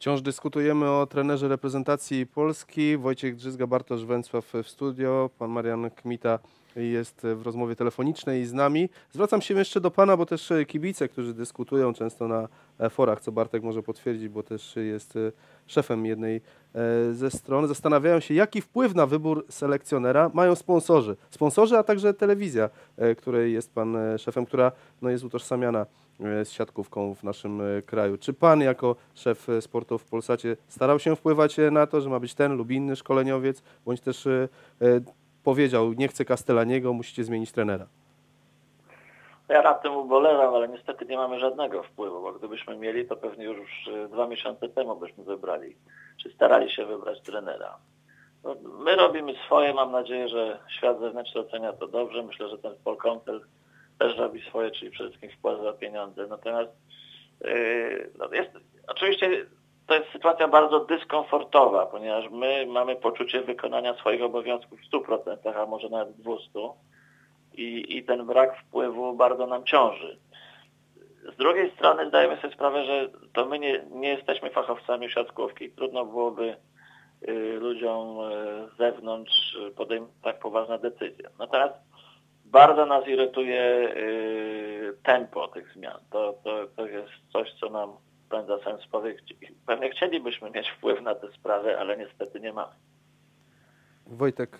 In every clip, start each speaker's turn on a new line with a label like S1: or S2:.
S1: Wciąż dyskutujemy o trenerze reprezentacji Polski. Wojciech Drzyzga, Bartosz Węcław w studio. Pan Marian Kmita jest w rozmowie telefonicznej z nami. Zwracam się jeszcze do Pana, bo też kibice, którzy dyskutują często na forach, co Bartek może potwierdzić, bo też jest szefem jednej e, ze stron, zastanawiają się, jaki wpływ na wybór selekcjonera mają sponsorzy. Sponsorzy, a także telewizja, e, której jest Pan e, szefem, która no, jest utożsamiana z siatkówką w naszym kraju. Czy Pan jako szef sportu w Polsacie starał się wpływać na to, że ma być ten lub inny szkoleniowiec, bądź też powiedział, nie chcę Castellaniego, musicie zmienić trenera?
S2: Ja nad tym ubolewam, ale niestety nie mamy żadnego wpływu, bo gdybyśmy mieli, to pewnie już y, dwa miesiące temu byśmy wybrali, czy starali się wybrać trenera. No, my robimy swoje, mam nadzieję, że świat zewnętrzny ocenia to dobrze. Myślę, że ten Polkontel też robi swoje, czyli przede wszystkim wpłaca pieniądze. Natomiast yy, no jest, oczywiście to jest sytuacja bardzo dyskomfortowa, ponieważ my mamy poczucie wykonania swoich obowiązków w 100%, a może nawet 200% i, i ten brak wpływu bardzo nam ciąży. Z drugiej strony zdajemy sobie sprawę, że to my nie, nie jesteśmy fachowcami siatkówki. Trudno byłoby y, ludziom y, z zewnątrz podejmować tak poważne decyzje. Natomiast bardzo nas irytuje y, tempo tych zmian. To, to, to jest coś, co nam sens. Pewnie chcielibyśmy mieć wpływ na te sprawy, ale niestety nie mamy.
S1: Wojtek,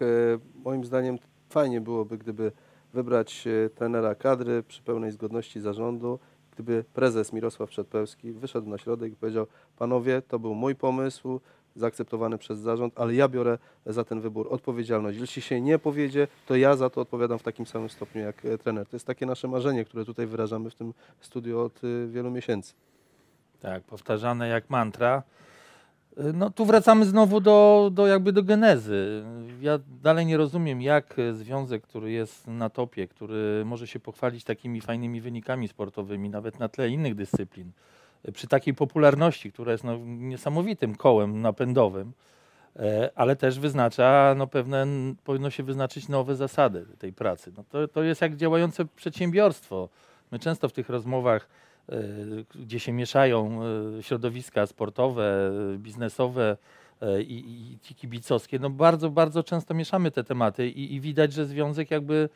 S1: moim zdaniem fajnie byłoby, gdyby wybrać e, trenera kadry przy pełnej zgodności zarządu. Gdyby prezes Mirosław Przedpełski wyszedł na środek i powiedział, panowie, to był mój pomysł, zaakceptowany przez zarząd, ale ja biorę za ten wybór odpowiedzialność. Jeśli się nie powiedzie, to ja za to odpowiadam w takim samym stopniu jak e, trener. To jest takie nasze marzenie, które tutaj wyrażamy w tym studiu od e, wielu miesięcy.
S3: Tak, powtarzane jak mantra. No tu wracamy znowu do, do jakby do genezy. Ja dalej nie rozumiem, jak związek, który jest na topie, który może się pochwalić takimi fajnymi wynikami sportowymi, nawet na tle innych dyscyplin, przy takiej popularności, która jest no, niesamowitym kołem napędowym, ale też wyznacza no, pewne, powinno się wyznaczyć nowe zasady tej pracy. No, to, to jest jak działające przedsiębiorstwo. My często w tych rozmowach gdzie się mieszają e, środowiska sportowe, biznesowe e, i, i kibicowskie, no bardzo, bardzo często mieszamy te tematy i, i widać, że związek jakby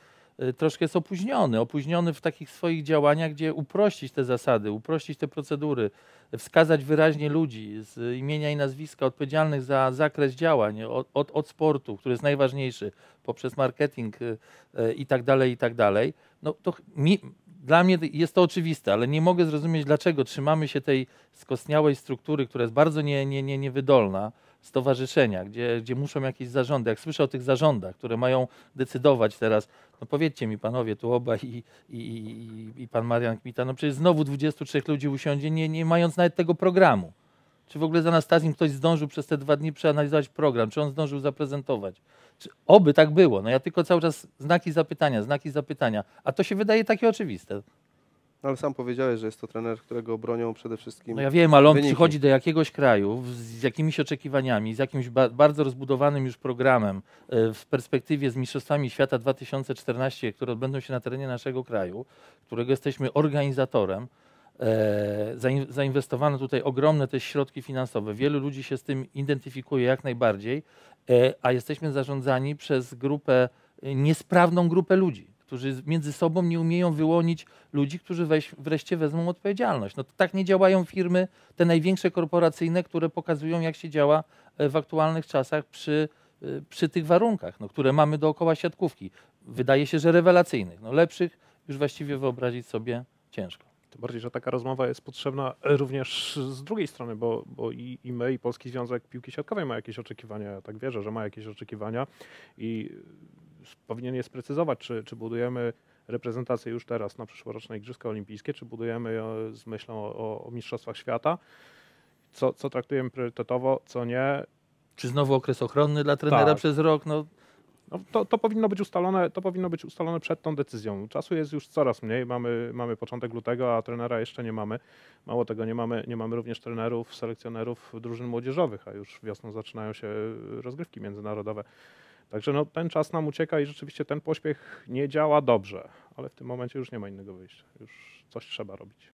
S3: troszkę jest opóźniony. Opóźniony w takich swoich działaniach, gdzie uprościć te zasady, uprościć te procedury, wskazać wyraźnie ludzi z imienia i nazwiska odpowiedzialnych za zakres działań od, od, od sportu, który jest najważniejszy, poprzez marketing i tak dalej, i tak dalej. No to mi, dla mnie jest to oczywiste, ale nie mogę zrozumieć, dlaczego trzymamy się tej skostniałej struktury, która jest bardzo nie, nie, nie, niewydolna, stowarzyszenia, gdzie, gdzie muszą jakieś zarządy. Jak słyszę o tych zarządach, które mają decydować teraz, no powiedzcie mi panowie tu obaj i, i, i, i pan Marian Kmita, no przecież znowu 23 ludzi usiądzie, nie, nie mając nawet tego programu. Czy w ogóle z Anastazją ktoś zdążył przez te dwa dni przeanalizować program? Czy on zdążył zaprezentować? Czy, oby tak było. No ja tylko cały czas znaki zapytania, znaki zapytania. A to się wydaje takie oczywiste.
S1: No ale sam powiedziałeś, że jest to trener, którego bronią przede wszystkim.
S3: No ja wiem, ale on wyniki. przychodzi do jakiegoś kraju z jakimiś oczekiwaniami, z jakimś ba bardzo rozbudowanym już programem e, w perspektywie z Mistrzostwami Świata 2014, które odbędą się na terenie naszego kraju, którego jesteśmy organizatorem. E, zainwestowano tutaj ogromne też środki finansowe. Wielu ludzi się z tym identyfikuje jak najbardziej, e, a jesteśmy zarządzani przez grupę, e, niesprawną grupę ludzi, którzy między sobą nie umieją wyłonić ludzi, którzy weź, wreszcie wezmą odpowiedzialność. No tak nie działają firmy, te największe korporacyjne, które pokazują, jak się działa w aktualnych czasach przy, przy tych warunkach, no, które mamy dookoła siatkówki. Wydaje się, że rewelacyjnych. No, lepszych już właściwie wyobrazić sobie ciężko.
S4: Tym bardziej, że taka rozmowa jest potrzebna również z drugiej strony, bo, bo i, i my, i Polski Związek Piłki Siatkowej ma jakieś oczekiwania, ja tak wierzę, że ma jakieś oczekiwania i powinien je sprecyzować, czy, czy budujemy reprezentację już teraz na przyszłoroczne Igrzyska Olimpijskie, czy budujemy z myślą o, o Mistrzostwach Świata, co, co traktujemy priorytetowo, co nie.
S3: Czy znowu okres ochronny dla trenera tak. przez rok? No,
S4: no, to, to, powinno być ustalone, to powinno być ustalone przed tą decyzją. Czasu jest już coraz mniej, mamy, mamy początek lutego, a trenera jeszcze nie mamy. Mało tego, nie mamy, nie mamy również trenerów, selekcjonerów drużyn młodzieżowych, a już wiosną zaczynają się rozgrywki międzynarodowe. Także no, ten czas nam ucieka i rzeczywiście ten pośpiech nie działa dobrze, ale w tym momencie już nie ma innego wyjścia. Już coś trzeba robić.